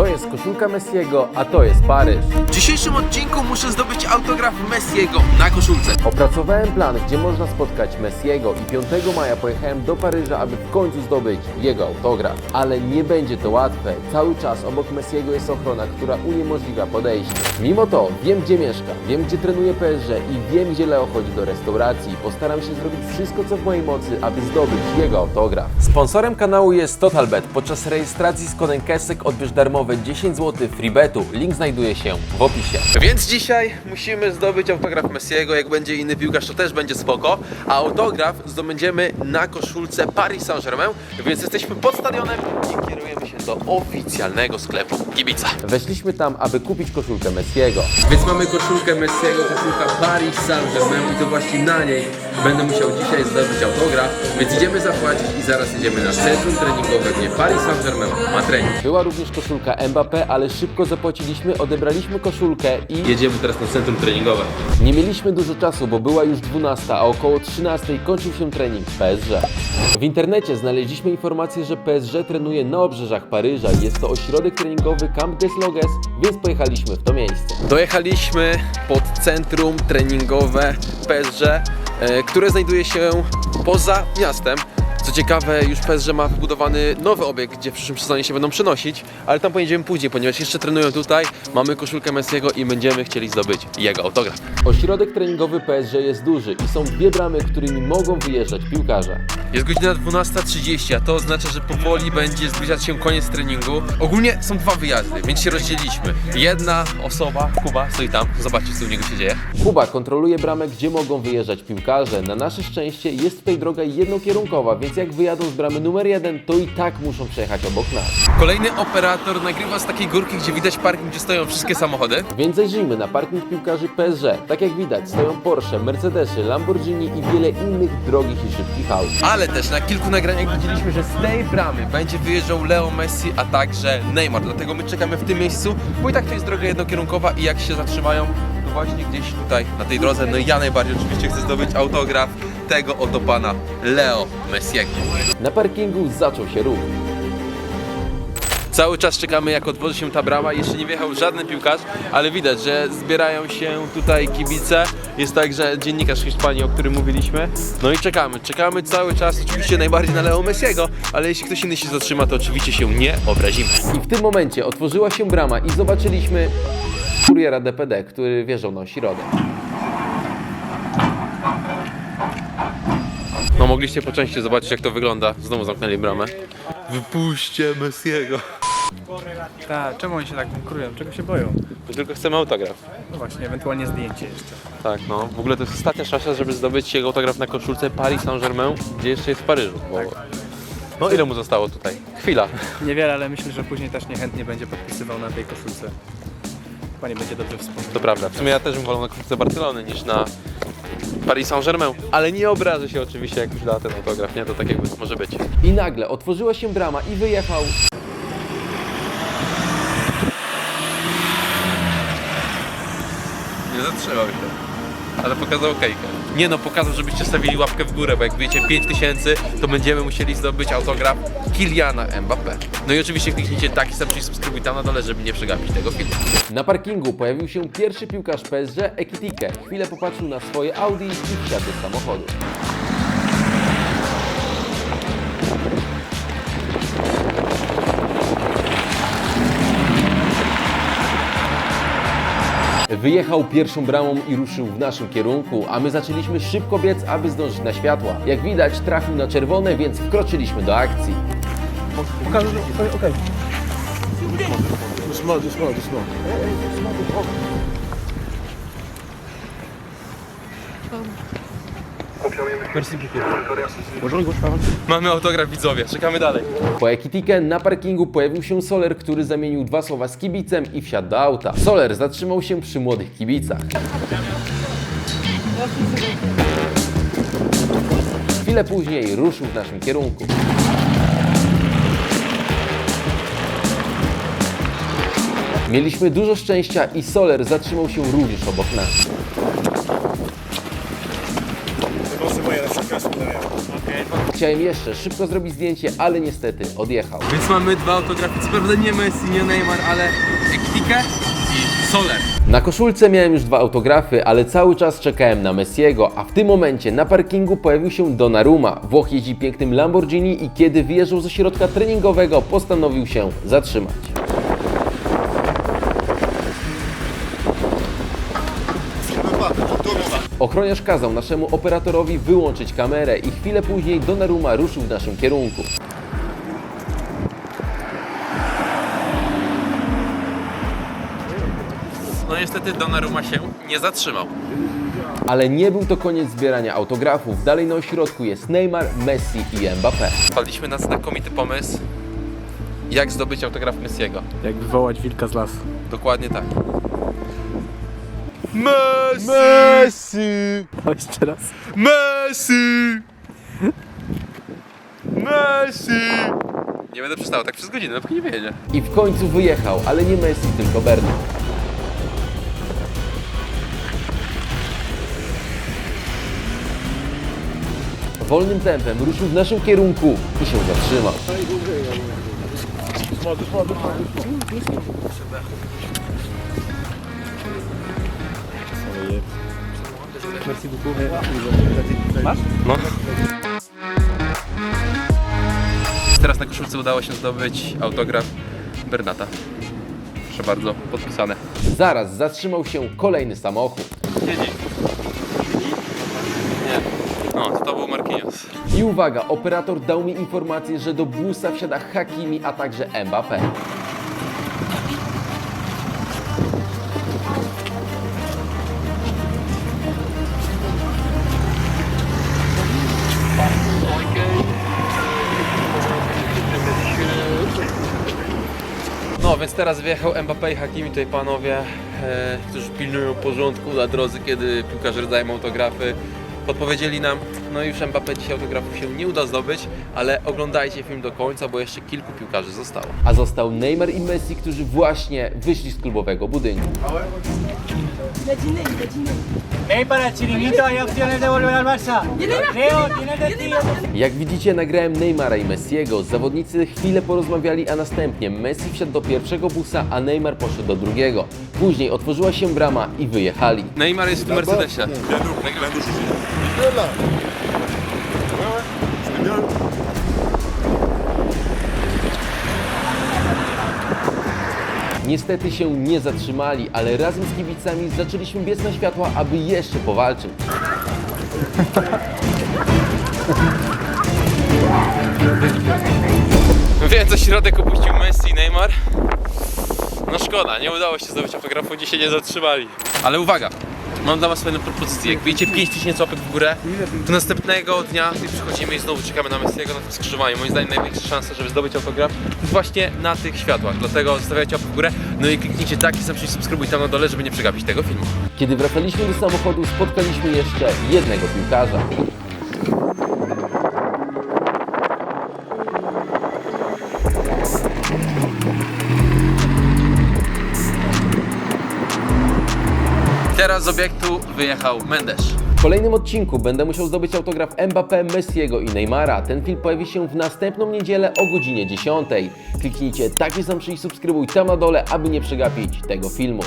To jest koszulka Messiego, a to jest Paryż. W dzisiejszym odcinku muszę zdobyć autograf Messiego na koszulce. Opracowałem plan, gdzie można spotkać Messiego i 5 maja pojechałem do Paryża, aby w końcu zdobyć jego autograf. Ale nie będzie to łatwe. Cały czas obok Messiego jest ochrona, która uniemożliwia podejście. Mimo to wiem, gdzie mieszka, wiem, gdzie trenuje PSG i wiem, gdzie Leo chodzi do restauracji. Postaram się zrobić wszystko, co w mojej mocy, aby zdobyć jego autograf. Sponsorem kanału jest TotalBet. Podczas rejestracji z kodem KESEK odbierz darmowe 10 zł freebetu. Link znajduje się w opisie. Więc dzisiaj musimy zdobyć autograf Messiego. Jak będzie inny piłkarz, to też będzie spoko. A autograf zdobędziemy na koszulce Paris Saint-Germain. Więc jesteśmy pod stadionem i kierujemy się do oficjalnego sklepu kibica. Weszliśmy tam, aby kupić koszulkę Messiego. Więc mamy koszulkę Messiego, koszulka Paris Saint-Germain i to właśnie na niej będę musiał dzisiaj zdobyć autograf. Więc idziemy zapłacić i zaraz jedziemy na centrum treningowe, gdzie Paris Saint-Germain ma trening. Była również koszulka Mbappé, ale szybko zapłaciliśmy, odebraliśmy koszulkę i Jedziemy teraz na centrum treningowe. nie mieliśmy dużo czasu, bo była już 12, a około 13 kończył się trening PSG. W internecie znaleźliśmy informację, że PSG trenuje na obrzeżach Paryża. Jest to ośrodek treningowy Camp des Loges, więc pojechaliśmy w to miejsce. Dojechaliśmy pod centrum treningowe PSG, e, które znajduje się poza miastem. Co ciekawe, już PSG ma wybudowany nowy obiekt, gdzie w przyszłym sezonie się będą przenosić, ale tam pojedziemy później, ponieważ jeszcze trenują tutaj, mamy koszulkę Messiego i będziemy chcieli zdobyć jego autograf. Ośrodek treningowy PSG jest duży i są dwie bramy, którymi mogą wyjeżdżać piłkarze. Jest godzina 12.30, a to oznacza, że powoli będzie zbliżać się koniec treningu. Ogólnie są dwa wyjazdy, więc się rozdzieliliśmy. Jedna osoba, Kuba, stoi tam, zobaczcie co u niego się dzieje. Kuba kontroluje bramę, gdzie mogą wyjeżdżać piłkarze. Na nasze szczęście jest tutaj droga jednokierunkowa, więc jak wyjadą z bramy numer jeden, to i tak muszą przejechać obok nas. Kolejny operator nagrywa z takiej górki, gdzie widać parking, gdzie stoją wszystkie samochody. Więc zajrzyjmy na parking piłkarzy PSG. Tak jak widać, stoją Porsche, Mercedesy, Lamborghini i wiele innych drogich i szybkich aut. Ale też na kilku nagraniach widzieliśmy, że z tej bramy będzie wyjeżdżał Leo Messi, a także Neymar. Dlatego my czekamy w tym miejscu, bo i tak to jest droga jednokierunkowa i jak się zatrzymają, to właśnie gdzieś tutaj na tej drodze. No i ja najbardziej oczywiście chcę zdobyć autograf tego oto pana Leo Messiego. Na parkingu zaczął się ruch. Cały czas czekamy, jak otworzy się ta brama. Jeszcze nie wjechał żaden piłkarz, ale widać, że zbierają się tutaj kibice. Jest także dziennikarz Hiszpanii, o którym mówiliśmy. No i czekamy, czekamy cały czas. Oczywiście najbardziej na Leo Messiego, ale jeśli ktoś inny się zatrzyma, to oczywiście się nie obrazimy. I w tym momencie otworzyła się brama i zobaczyliśmy kuriera DPD, który wjeżdżał na ośrodek. No mogliście po części zobaczyć, jak to wygląda. Znowu zamknęli bramę. Wypuśćcie Messiego. Tak, czemu oni się tak konkurują? Czego się boją? Tylko chcemy autograf. No właśnie, ewentualnie zdjęcie jeszcze. Tak, no. W ogóle to jest ostatnia szansa, żeby zdobyć jego autograf na koszulce Paris Saint-Germain, gdzie jeszcze jest w Paryżu. Bo... No ile mu zostało tutaj? Chwila. Niewiele, ale myślę, że później też niechętnie będzie podpisywał na tej koszulce. Chyba nie będzie dobrze wspomniał. To prawda. W sumie ja też bym wolał na koszulce Barcelony niż na Paris Saint-Germain. Ale nie obrażę się oczywiście, jak już da ten autograf, nie? To tak jakby może być. I nagle otworzyła się brama i wyjechał Nie zatrzymał się. Ale pokazał kejkę. Nie no, pokazał, żebyście stawili łapkę w górę, bo jak wiecie 5000, to będziemy musieli zdobyć autograf Kiliana Mbappé. No i oczywiście kliknijcie taki sam przycisk subskrybuj tam na dole, żeby nie przegapić tego filmu. Na parkingu pojawił się pierwszy piłkarz PSG, Ekitike. Chwilę popatrzył na swoje Audi i wsiadł do samochodu. Wyjechał pierwszą bramą i ruszył w naszym kierunku, a my zaczęliśmy szybko biec, aby zdążyć na światła. Jak widać, trafił na czerwone, więc wkroczyliśmy do akcji. Mamy autograf widzowie, czekamy dalej. Po Ekitikę na parkingu pojawił się Soler, który zamienił dwa słowa z kibicem i wsiadł do auta. Soler zatrzymał się przy młodych kibicach. Chwilę później ruszył w naszym kierunku. Mieliśmy dużo szczęścia i Soler zatrzymał się również obok nas. Chciałem jeszcze szybko zrobić zdjęcie, ale niestety odjechał. Więc mamy dwa autografy, co prawda nie Messi, nie Neymar, ale Ektikę i Soler. Na koszulce miałem już dwa autografy, ale cały czas czekałem na Messiego, a w tym momencie na parkingu pojawił się Donnarumma. Włoch jeździ pięknym Lamborghini i kiedy wyjeżdżał ze środka treningowego, postanowił się zatrzymać. Ochroniarz kazał naszemu operatorowi wyłączyć kamerę i chwilę później Donnarumma ruszył w naszym kierunku. No niestety Donnarumma się nie zatrzymał. Ale nie był to koniec zbierania autografów. Dalej na ośrodku jest Neymar, Messi i Mbappé. Wpadliśmy na znakomity pomysł, jak zdobyć autograf Messiego. Jak wywołać wilka z lasu. Dokładnie tak. O, jeszcze raz. Messi! Messi! Nie będę przestał tak przez godzinę, dopóki nie wyjedzie. I w końcu wyjechał, ale nie Messi, tylko Bernat. Wolnym tempem ruszył w naszym kierunku i się zatrzymał. No. Teraz na koszulce udało się zdobyć autograf Bernata. Proszę bardzo, podpisane. Zaraz zatrzymał się kolejny samochód. Siedzi. Nie. No, to, to był Marquinhos. I uwaga, operator dał mi informację, że do busa wsiada Hakimi, a także Mbappé. Więc teraz wyjechał Mbappé i Hakimi, tutaj panowie, e, którzy pilnują porządku na drodze, kiedy piłkarze rozdają autografy. Podpowiedzieli nam, no już Mbappé dzisiaj autografów się nie uda zdobyć, ale oglądajcie film do końca, bo jeszcze kilku piłkarzy zostało. A został Neymar i Messi, którzy właśnie wyszli z klubowego budynku. Ven para el chiringuito, hay opciones de volver al Barça. Leo, tienes destino. Jak widzicie, nagrałem Neymara i Messiego. Zawodnicy chwilę porozmawiali, a następnie Messi wsiadł do pierwszego busa, a Neymar poszedł do drugiego. Później otworzyła się brama i wyjechali. Neymar jest w Mercedesie. Niestety się nie zatrzymali, ale razem z kibicami zaczęliśmy biec na światła, aby jeszcze powalczyć. Więc środek opuścił Messi i Neymar. No szkoda, nie udało się zdobyć autografu, dzisiaj nie zatrzymali. Ale uwaga, mam dla was fajną propozycję. Jak wyjdzie 5000 łapek w górę, to następnego dnia przychodzimy i znowu czekamy na Messiego na tym skrzyżowaniu. Moim zdaniem największa szansa, żeby zdobyć autograf właśnie na tych światłach. Dlatego zostawiajcie łapkę w górę, no i kliknijcie taki sam przycisk subskrybuj tam na dole, żeby nie przegapić tego filmu. Kiedy wracaliśmy do samochodu, spotkaliśmy jeszcze jednego piłkarza. Teraz z obiektu wyjechał Mendes. W kolejnym odcinku będę musiał zdobyć autograf Mbappé, Messiego i Neymara. Ten film pojawi się w następną niedzielę o godzinie 10. Kliknijcie taki sam przycisk subskrybuj tam na dole, aby nie przegapić tego filmu.